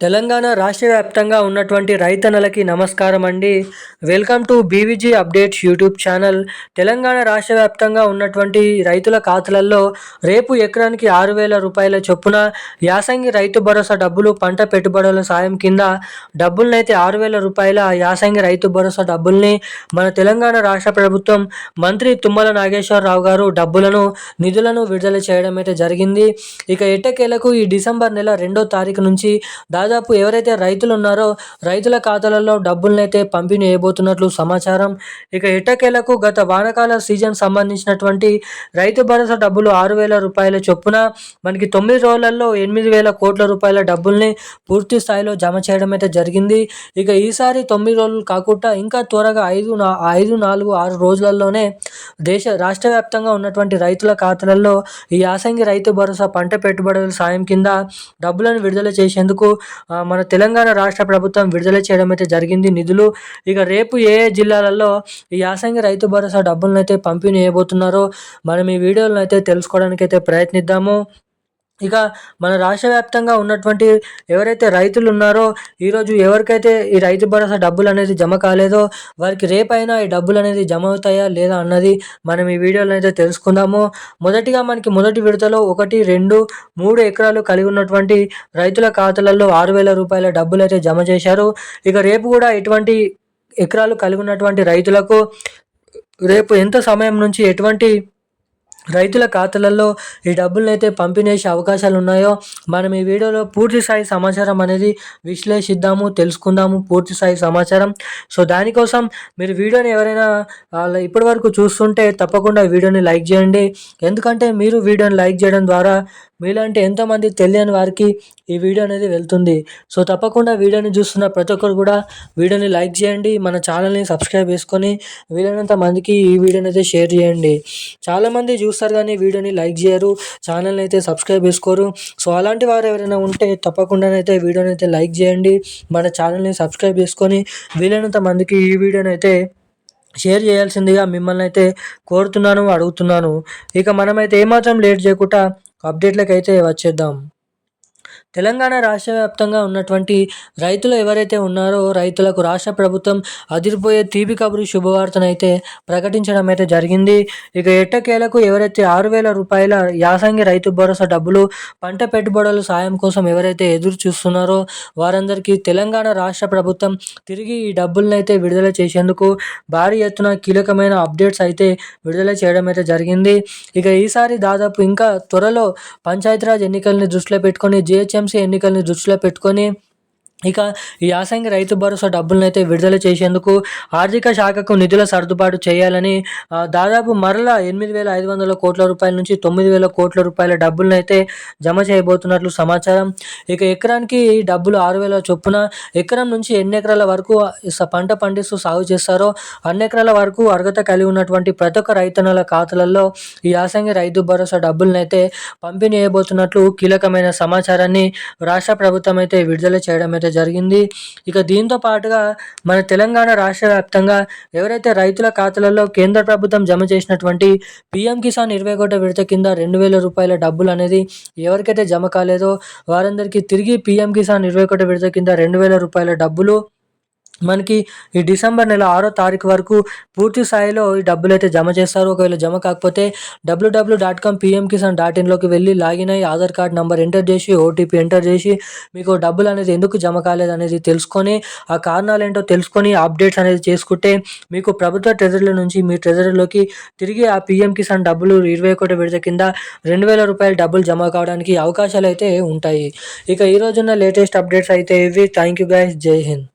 తెలంగాణ రాష్ట్ర వ్యాప్తంగా ఉన్నటువంటి రైతన్నలకి నమస్కారం అండి. Welcome to BVG updates YouTube channel. Telangana రాష్ట్ర వ్యాప్తంగా ఉన్నటువంటి రైతుల ఖాతాలలో రేపు ఎకరానికి ఆరు వేల రూపాయల చొప్పున యాసంగి రైతు భరోసా డబ్బులు పంట పెట్టుబడుల సాయం కింద డబ్బులనైతే ఆరు వేల రూపాయల యాసంగి రైతు భరోసా డబ్బుల్ని మన తెలంగాణ రాష్ట్ర ప్రభుత్వం మంత్రి తుమ్మల నాగేశ్వరరావు గారు డబ్బులను నిధులను విడుదల చేయడం అయితే జరిగింది. ఇక ఎట్టకేలకు ఈ డిసెంబర్ నెల రెండో తారీఖు నుంచి దాదాపు దాదాపు ఎవరైతే రైతులు ఉన్నారో రైతుల ఖాతాలలో డబ్బులనైతే పంపిణీ చేయబోతున్నట్లు సమాచారం. ఇక ఎట్టకేలకు గత వానకాల సీజన్ సంబంధించినటువంటి రైతు భరోసా డబ్బులు ఆరు వేల రూపాయల చొప్పున మనకి తొమ్మిది రోజులలో ఎనిమిది వేల కోట్ల రూపాయల డబ్బుల్ని పూర్తి స్థాయిలో జమ చేయడం అయితే జరిగింది. ఇక ఈసారి తొమ్మిది రోజులు కాకుండా ఇంకా త్వరగా ఐదు నా ఐదు నాలుగు ఆరు రోజులలోనే దేశ రాష్ట్ర వ్యాప్తంగా ఉన్నటువంటి రైతుల ఖాతాలలో ఈ యాసంగి రైతు భరోసా పంట పెట్టుబడుల సాయం కింద డబ్బులను విడుదల చేసేందుకు మన తెలంగాణ రాష్ట్ర ప్రభుత్వం విడుదల చేయడం అయితే జరిగింది. నిధులు ఇక రేపు ఏ జిల్లాలలో ఈ యాసంగి రైతు భరోసా డబ్బులను అయితే పంపిణీ చేయబోతున్నారో మనం ఈ వీడియోలను అయితే తెలుసుకోవడానికి అయితే ప్రయత్నిద్దాము. ఇక మన రాష్ట్ర వ్యాప్తంగా ఉన్నటువంటి ఎవరైతే రైతులు ఉన్నారో ఈరోజు ఎవరికైతే ఈ రైతు భరోసా డబ్బులు అనేది జమ కాలేదో వారికి రేపైనా ఈ డబ్బులు అనేది జమ అవుతాయా లేదా అన్నది మనం ఈ వీడియోలో అయితే తెలుసుకుందాము. మొదటిగా మనకి మొదటి విడతలో ఒకటి రెండు మూడు ఎకరాలు కలిగి ఉన్నటువంటి రైతుల ఖాతాలలో ఆరు వేల రూపాయల డబ్బులు అయితే జమ చేశారు. ఇక రేపు కూడా ఎటువంటి ఎకరాలు కలిగి ఉన్నటువంటి రైతులకు రేపు ఎంత సమయం నుంచి ఎటువంటి రైతుల ఖాతాలలో ఈ డబ్బులను అయితే పంపిణీ అవకాశాలు ఉన్నాయో మనం ఈ వీడియోలో పూర్తి స్థాయి సమాచారం అనేది విశ్లేషిద్దాము తెలుసుకుందాము పూర్తి స్థాయి సమాచారం. సో దానికోసం మీరు వీడియోని ఎవరైనా ఇప్పటి వరకు చూస్తుంటే తప్పకుండా వీడియోని లైక్ చేయండి. ఎందుకంటే మీరు వీడియోని లైక్ చేయడం ద్వారా మీలాంటి ఎంతోమంది తెలియని వారికి ఈ వీడియో అనేది వెళ్తుంది. సో తప్పకుండా వీడియోని చూస్తున్న ప్రతి ఒక్కరు కూడా వీడియోని లైక్ చేయండి మన ఛానల్ని సబ్స్క్రైబ్ చేసుకొని వీలైనంత మందికి ఈ వీడియోని అయితే షేర్ చేయండి. చాలామంది చూస్తారు కానీ వీడియోని లైక్ చేయరు ఛానల్ని అయితే సబ్స్క్రైబ్ చేసుకోరు. సో అలాంటి వారు ఎవరైనా ఉంటే తప్పకుండానైతే వీడియోని అయితే లైక్ చేయండి మన ఛానల్ని సబ్స్క్రైబ్ చేసుకొని వీలైనంత మందికి ఈ వీడియోని అయితే షేర్ చేయాల్సిందిగా మిమ్మల్ని అయితే కోరుతున్నాను అడుగుతున్నాను. ఇక మనమైతే ఏమాత్రం లేట్ చేయకుండా అప్డేట్లకు అయితే వచ్చేద్దాం. తెలంగాణ రాష్ట్ర వ్యాప్తంగా ఉన్నటువంటి రైతులు ఎవరైతే ఉన్నారో రైతులకు రాష్ట్ర ప్రభుత్వం అదిరిపోయే తీపి కబురు శుభవార్తనైతే ప్రకటించడం అయితే జరిగింది. ఇక ఎట్టకేలకు ఎవరైతే ఆరు వేల రూపాయల యాసంగి రైతు భరోసా డబ్బులు పంట పెట్టుబడుల సాయం కోసం ఎవరైతే ఎదురు చూస్తున్నారో వారందరికీ తెలంగాణ రాష్ట్ర ప్రభుత్వం తిరిగి ఈ డబ్బులనైతే అయితే విడుదల చేసేందుకు భారీ ఎత్తున కీలకమైన అప్డేట్స్ అయితే విడుదల చేయడం అయితే జరిగింది. ఇక ఈసారి దాదాపు ఇంకా త్వరలో పంచాయతీరాజ్ ఎన్నికల్ని దృష్టిలో పెట్టుకొని జిహెచ్ఎం జిహెచ్ఎంసీ ఎన్నికలను దృష్టిలో పెట్టుకొని ఇక ఈ యాసంగి రైతు భరోసా డబ్బులను అయితే విడుదల చేసేందుకు ఆర్థిక శాఖకు నిధుల సర్దుబాటు చేయాలని దాదాపు మరలా ఎనిమిది వేల ఐదు వందల కోట్ల రూపాయల నుంచి తొమ్మిది వేల కోట్ల రూపాయల డబ్బులను అయితే జమ చేయబోతున్నట్లు సమాచారం. ఇక ఎకరానికి డబ్బులు ఆరు వేల చొప్పున ఎకరం నుంచి ఎన్ని ఎకరాల వరకు పంట పండిస్తూ సాగు చేస్తారో అన్ని ఎకరాల వరకు అర్హత కలిగి ఉన్నటువంటి ప్రతి ఒక్క రైతన్నల ఖాతాలలో ఈ యాసంగి రైతు భరోసా డబ్బులను అయితే పంపిణీ చేయబోతున్నట్లు కీలకమైన సమాచారాన్ని రాష్ట్ర ప్రభుత్వం అయితే విడుదల చేయడం అయితే అయితే జరిగింది. ఇక దీంతో పాటుగా మన తెలంగాణ రాష్ట్ర వ్యాప్తంగా ఎవరైతే రైతుల ఖాతాలలో కేంద్ర ప్రభుత్వం జమ చేసినటువంటి పిఎం కిసాన్ ఇరవై ఒకటో విడత కింద రెండు వేల రూపాయల డబ్బులు అనేది ఎవరికైతే జమ కాలేదో వారందరికీ తిరిగి పిఎం కిసాన్ ఇరవై ఒకటో విడత కింద రెండు వేల రూపాయల డబ్బులు మనకి ఈ డిసెంబర్ నెల ఆరో తారీఖు వరకు పూర్తి స్థాయిలో ఈ డబ్బులు అయితే జమ చేస్తారు. ఒకవేళ జమ కాకపోతే W W dot com PM Kisan dot ఇన్లోకి వెళ్ళి లాగిన్ అయ్యి ఆధార్ కార్డ్ నెంబర్ ఎంటర్ చేసి ఓటీపీ ఎంటర్ చేసి మీకు డబ్బులు అనేది ఎందుకు జమ కాలేదు అనేది తెలుసుకొని ఆ కారణాలు ఏంటో తెలుసుకొని అప్డేట్స్ అనేది చేసుకుంటే మీకు ప్రభుత్వ ట్రెజరీల నుంచి మీ ట్రెజరీలోకి తిరిగి ఆ పిఎం కిసాన్ డబ్బులు ఇరవై ఒకటి విడత కింద రెండు వేల రూపాయల డబ్బులు జమ కావడానికి అవకాశాలు అయితే ఉంటాయి. ఇక ఈ లేటెస్ట్ అప్డేట్స్ అయితే ఇవి. థ్యాంక్ యూ గైస్ జై హింద్